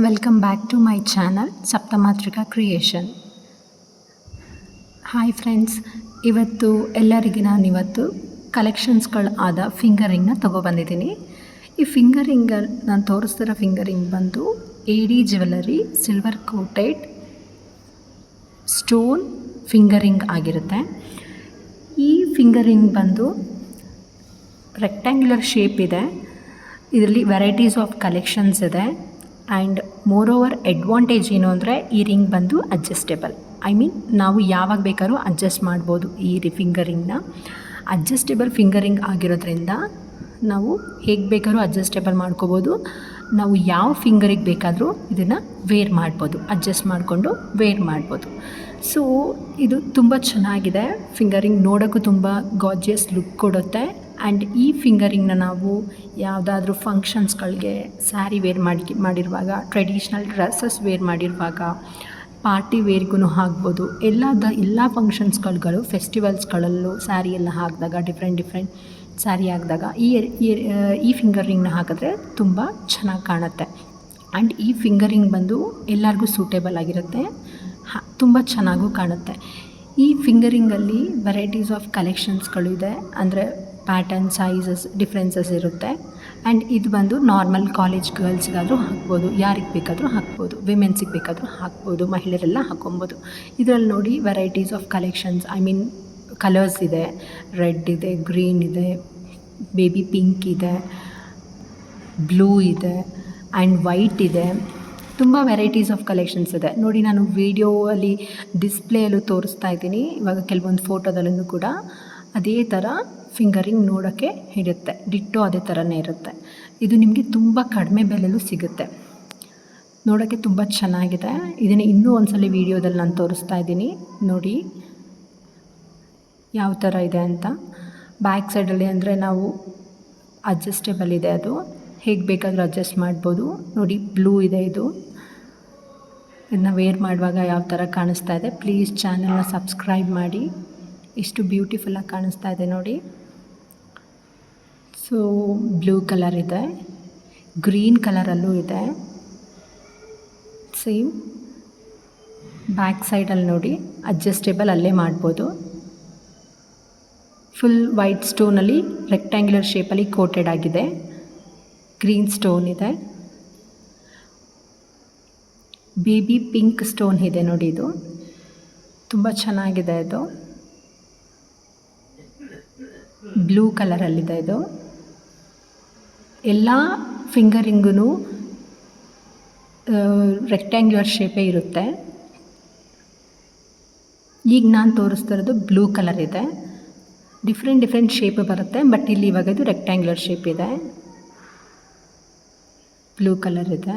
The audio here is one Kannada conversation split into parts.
Welcome back to my channel Saptamatruka creation hi friends ಇವತ್ತು ಎಲ್ಲರಿಗೆ ನಾನು ಇವತ್ತು ಕಲೆಕ್ಷನ್ಸ್ಗಳು ಆದ ಫಿಂಗರಿಂಗ್ನ ತೊಗೊಬಂದಿದ್ದೀನಿ ಈ ಫಿಂಗರಿಂಗ್ ನಾನು ತೋರಿಸ್ತಿರೋ ಫಿಂಗರಿಂಗ್ ಬಂದು A D jewellery silver coated stone finger ring ಆಗಿರುತ್ತೆ. ಈ ಫಿಂಗರಿಂಗ್ ಬಂದು ರೆಕ್ಟ್ಯಾಂಗ್ಯುಲರ್ ಶೇಪ್ ಇದೆ. ಇದರಲ್ಲಿ ವೆರೈಟೀಸ್ ಆಫ್ ಕಲೆಕ್ಷನ್ಸ್ ಇದೆ. ಆ್ಯಂಡ್ ಮೋರ್ ಓವರ್ ಅಡ್ವಾಂಟೇಜ್ ಏನು ಅಂದರೆ, ಈ ರಿಂಗ್ ಬಂದು ಅಡ್ಜಸ್ಟೇಬಲ್ ಐ ಮೀನ್ ನಾವು ಯಾವಾಗ ಬೇಕಾದ್ರೂ ಅಡ್ಜಸ್ಟ್ ಮಾಡ್ಬೋದು ಈ ರಿ ಫಿಂಗರಿಂಗ್ನ ಅಡ್ಜಸ್ಟೇಬಲ್ ಫಿಂಗರಿಂಗ್ ಆಗಿರೋದ್ರಿಂದ ನಾವು ಹೇಗೆ ಬೇಕಾದ್ರೂ ಅಡ್ಜಸ್ಟೇಬಲ್ ಮಾಡ್ಕೋಬೋದು. ನಾವು ಯಾವ ಫಿಂಗರಿಗೆ ಬೇಕಾದರೂ ಇದನ್ನು ವೇರ್ ಮಾಡ್ಬೋದು ಅಡ್ಜಸ್ಟ್ ಮಾಡಿಕೊಂಡು ವೇರ್ ಮಾಡ್ಬೋದು. ಸೊ ಇದು ತುಂಬ ಚೆನ್ನಾಗಿದೆ. ಫಿಂಗರಿಂಗ್ ನೋಡೋಕ್ಕೂ ತುಂಬ ಗಾಜಿಯಸ್ ಲುಕ್ ಕೊಡುತ್ತೆ. ಆ್ಯಂಡ್ ಈ ಫಿಂಗರಿಂಗ್ನ ನಾವು ಯಾವುದಾದ್ರೂ ಫಂಕ್ಷನ್ಸ್ಗಳಿಗೆ ಸ್ಯಾರಿ ವೇರ್ ಮಾಡಿ ಮಾಡಿರುವಾಗ ಟ್ರೆಡಿಷ್ನಲ್ ಡ್ರೆಸ್ಸಸ್ ವೇರ್ ಮಾಡಿರುವಾಗ ಪಾರ್ಟಿ ವೇರ್ಗೂ ಹಾಕ್ಬೋದು. ಎಲ್ಲದ ಎಲ್ಲ ಫಂಕ್ಷನ್ಸ್ಗಳು ಫೆಸ್ಟಿವಲ್ಸ್ಗಳಲ್ಲೂ ಸ್ಯಾರಿ ಎಲ್ಲ ಹಾಕಿದಾಗ, ಡಿಫ್ರೆಂಟ್ ಡಿಫ್ರೆಂಟ್ ಸ್ಯಾರಿ ಹಾಕಿದಾಗ ಈ ಈ ಫಿಂಗರ್ ರಿಂಗ್ನ ಹಾಕಿದ್ರೆ ತುಂಬ ಚೆನ್ನಾಗಿ ಕಾಣುತ್ತೆ. ಆ್ಯಂಡ್ ಈ ಫಿಂಗರಿಂಗ್ ಬಂದು ಎಲ್ಲರಿಗೂ ಸೂಟೇಬಲ್ ಆಗಿರುತ್ತೆ. ತುಂಬ ಚೆನ್ನಾಗೂ ಕಾಣುತ್ತೆ. ಈ ಫಿಂಗರಿಂಗಲ್ಲಿ ವೆರೈಟೀಸ್ ಆಫ್ ಕಲೆಕ್ಷನ್ಸ್ಗಳು ಇದೆ. ಅಂದರೆ ಪ್ಯಾಟರ್ನ್ ಸೈಜಸ್, ಡಿಫ್ರೆನ್ಸಸ್ ಇರುತ್ತೆ. ಆ್ಯಂಡ್ ಇದು ಬಂದು ನಾರ್ಮಲ್ ಕಾಲೇಜ್ ಗರ್ಲ್ಸ್ಗಾದರೂ ಹಾಕ್ಬೋದು. ಯಾರಿಗೆ ಬೇಕಾದರೂ ಹಾಕ್ಬೋದು. ವಿಮೆನ್ಸಿಗೆ ಬೇಕಾದರೂ ಹಾಕ್ಬೋದು. ಮಹಿಳೆಯರೆಲ್ಲ ಹಾಕ್ಕೊಬೋದು. ಇದರಲ್ಲಿ ನೋಡಿ varieties of collections I mean colours ಇದೆ. ರೆಡ್ ಇದೆ ಗ್ರೀನ್ ಇದೆ ಬೇಬಿ ಪಿಂಕ್ ಇದೆ ಬ್ಲೂ ಇದೆ ಆ್ಯಂಡ್ ವೈಟ್ ಇದೆ. ತುಂಬ ವೆರೈಟೀಸ್ ಆಫ್ ಕಲೆಕ್ಷನ್ಸ್ ಇದೆ. ನೋಡಿ ನಾನು ವೀಡಿಯೋ ಅಲ್ಲಿ ಡಿಸ್ಪ್ಲೇಯಲ್ಲೂ ತೋರಿಸ್ತಾ ಇದ್ದೀನಿ. ಇವಾಗ ಕೆಲವೊಂದು ಫೋಟೋದಲ್ಲೂ ಕೂಡ. ಅದೇ ಥರ ಫಿಂಗರಿಂಗ್ ನೋಡೋಕ್ಕೆ ಹಿಡುತ್ತೆ ಡಿಟ್ಟು ಅದೇ ಥರನೇ ಇರುತ್ತೆ. ಇದು ನಿಮಗೆ ತುಂಬ ಕಡಿಮೆ ಬೆಲೆಯಲ್ಲೂ ಸಿಗುತ್ತೆ. ನೋಡೋಕ್ಕೆ ತುಂಬ ಚೆನ್ನಾಗಿದೆ. ಇದನ್ನು ಇನ್ನೂ ಒಂದ್ಸಲ ವೀಡಿಯೋದಲ್ಲಿ ನಾನು ತೋರಿಸ್ತಾ ಇದ್ದೀನಿ. ನೋಡಿ ಯಾವ ಥರ ಇದೆ ಅಂತ. ಬ್ಯಾಕ್ ಸೈಡಲ್ಲಿ ಅಂದರೆ ನಾವು ಅಡ್ಜಸ್ಟೇಬಲ್ ಇದೆ ಅದು. ಹೇಗೆ ಬೇಕಾದರೂ ಅಡ್ಜಸ್ಟ್ ಮಾಡ್ಬೋದು. ನೋಡಿ ಬ್ಲೂ ಇದೆ ಇದು. ಇದನ್ನ ವೇರ್ ಮಾಡುವಾಗ ಯಾವ ಥರ ಕಾಣಿಸ್ತಾ ಇದೆ. ಪ್ಲೀಸ್ ಚಾನಲ್ನ ಸಬ್ಸ್ಕ್ರೈಬ್ ಮಾಡಿ. ಎಷ್ಟು ಬ್ಯೂಟಿಫುಲ್ಲಾಗಿ ಕಾಣಿಸ್ತಾ ಇದೆ ನೋಡಿ. ಸೊ ಬ್ಲೂ ಕಲರ್ ಇದೆ. ಗ್ರೀನ್ ಕಲರಲ್ಲೂ ಇದೆ. ಸೇಮ್ ಬ್ಯಾಕ್ ಸೈಡಲ್ಲಿ ನೋಡಿ. ಅಡ್ಜಸ್ಟೇಬಲ್ ಅಲ್ಲೇ ಮಾಡ್ಬೋದು. ಫುಲ್ ವೈಟ್ ಸ್ಟೋನಲ್ಲಿ ರೆಕ್ಟ್ಯಾಂಗ್ಯುಲರ್ ಶೇಪಲ್ಲಿ ಕೋಟೆಡ್ ಆಗಿದೆ. ಗ್ರೀನ್ ಸ್ಟೋನ್ ಇದೆ. ಬೇಬಿ ಪಿಂಕ್ ಸ್ಟೋನ್ ಇದೆ ನೋಡಿ ಇದು. ತುಂಬ ಚೆನ್ನಾಗಿದೆ ಇದು. ಬ್ಲೂ ಕಲರಲ್ಲಿದೆ ಇದು. ಎಲ್ಲ ಫಿಂಗರಿಂಗೂ ರೆಕ್ಟ್ಯಾಂಗ್ಯುಲರ್ ಶೇಪೇ ಇರುತ್ತೆ. ಈಗ ನಾನು ತೋರಿಸ್ತಿರೋದು ಬ್ಲೂ ಕಲರ್ ಇದೆ ಡಿಫ್ರೆಂಟ್ ಡಿಫ್ರೆಂಟ್ ಶೇಪ್ ಬರುತ್ತೆ ಬಟ್ ಇಲ್ಲಿ ಇವಾಗ ಇದು ರೆಕ್ಟ್ಯಾಂಗ್ಯುಲರ್ ಶೇಪ್ ಇದೆ. ಬ್ಲೂ ಕಲರ್ ಇದೆ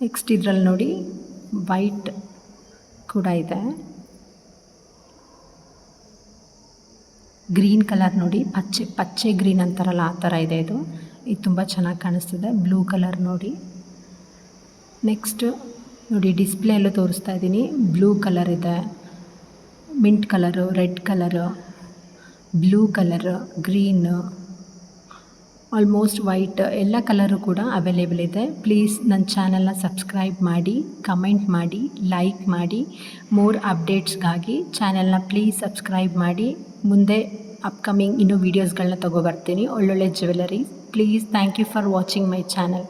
ನೆಕ್ಸ್ಟ್ ಇದರಲ್ಲಿ ನೋಡಿ ವೈಟ್ ಕೂಡ ಇದೆ. ಗ್ರೀನ್ ಕಲರ್ ನೋಡಿ, ಪಚ್ಚೆ ಪಚ್ಚೆ ಗ್ರೀನ್ ಅಂತಾರಲ್ಲ, ಆ ಥರ ಇದೆ ಇದು. ಇದು ತುಂಬ ಚೆನ್ನಾಗಿ ಕಾಣಿಸ್ತಿದೆ ಬ್ಲೂ ಕಲರ್ ನೋಡಿ. ನೆಕ್ಸ್ಟ್ ನೋಡಿ ಡಿಸ್ಪ್ಲೇಯಲ್ಲೂ ತೋರಿಸ್ತಾ ಇದ್ದೀನಿ. ಬ್ಲೂ ಕಲರ್ ಇದೆ mint colour red colour blue colour green almost white ಎಲ್ಲ ಕಲರು ಕೂಡ ಅವೈಲೇಬಲ್ ಇದೆ. ಪ್ಲೀಸ್ ನನ್ನ ಚಾನಲ್ನ ಸಬ್ಸ್ಕ್ರೈಬ್ ಮಾಡಿ ಕಮೆಂಟ್ ಮಾಡಿ ಲೈಕ್ ಮಾಡಿ ಮೋರ್ ಅಪ್ಡೇಟ್ಸ್ಗಾಗಿ ಚಾನಲ್ನ ಪ್ಲೀಸ್ ಸಬ್ಸ್ಕ್ರೈಬ್ ಮಾಡಿ. ಮುಂದೆ ಅಪ್ಕಮಿಂಗ್ ಇನ್ನೂ ವೀಡಿಯೋಸ್ಗಳನ್ನ ತೊಗೊಬರ್ತೀನಿ ಒಳ್ಳೊಳ್ಳೆ jewellery please thank you for watching my channel